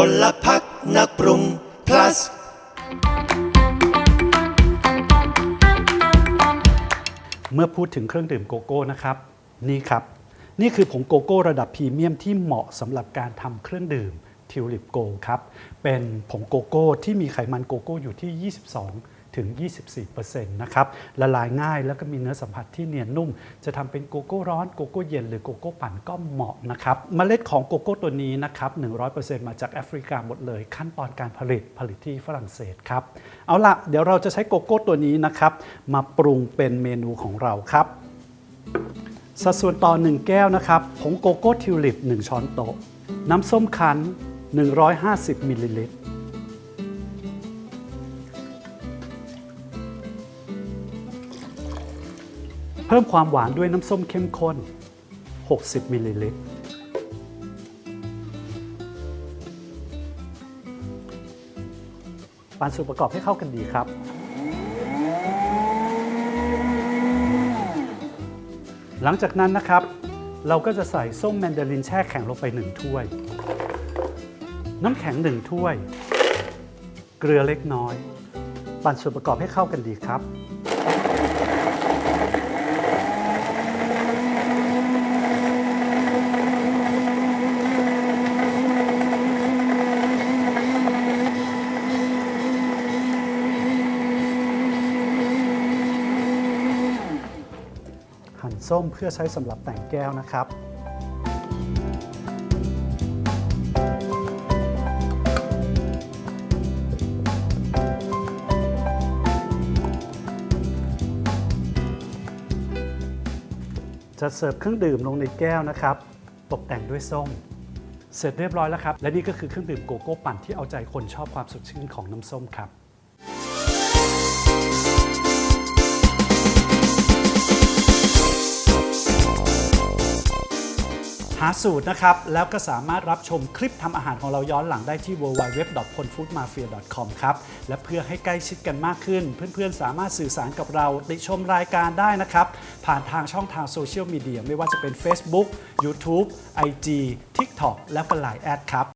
พลพักนักปรุง plus เมื่อพูดถึงเครื่องดื่มโกโก้นะครับ นี่ครับ นี่คือผงโกโก้ระดับพรีเมียมที่เหมาะสำหรับการทำเครื่องดื่มทิวลิปโกครับ เป็นผงโกโก้ที่มีไขมันโกโก้อยู่ที่ 22 ถึง 24%นะครับละลายง่ายแล้วก็มีเนื้อสัมผัสที่เนียนนุ่ม จะทำเป็นโกโก้ร้อนโกโก้เย็นหรือโกโก้ปั่นก็เหมาะนะครับเมล็ดของโกโก้ตัวนี้นะครับ 100%มาจากแอฟริกาหมดเลย ขั้นตอนการผลิตผลิตที่ฝรั่งเศสครับ เอาละเดี๋ยวเราจะใช้โกโก้ตัวนี้นะครับ มาปรุงเป็นเมนูของเราครับสัดส่วนต่อ 1 แก้วนะครับผงโกโก้ทิวลิป 1 ช้อนโต๊ะ น้ำส้มคั้น 150มิลลิลิตร เพิ่มความหวานด้วยน้ำส้มเข้มข้น 60มิลลิลิตร ปั่นส่วนประกอบให้เข้ากันดีครับ หลังจากนั้นนะครับ เราก็จะใส่ส้มแมนดารินแช่แข็งลงไป 1 ถ้วย น้ำแข็ง 1 ถ้วย เกลือเล็กน้อย ปั่นส่วนประกอบให้เข้ากันดีครับ ส้มเพื่อใช้สำหรับแต่งแก้วนะครับจะเสิร์ฟเครื่องดื่มลงในแก้วนะครับ ตกแต่งด้วยส้ม เสร็จเรียบร้อยแล้วครับ และนี่ก็คือเครื่องดื่มโกโก้ปั่นที่เอาใจคนชอบความสดชื่นของน้ำส้มครับ หาสูตรนะครับ แล้วก็สามารถรับชมคลิปทำอาหารของเราย้อนหลังได้ที่ www.ponfoodmafia.com ครับ และเพื่อให้ใกล้ชิดกันมากขึ้น เพื่อนๆ สามารถสื่อสารกับเราติชมรายการได้นะครับ ผ่านทางช่องทางโซเชียลมีเดียไม่ว่าจะเป็น Facebook YouTube IG TikTok และก็ Line แอดครับ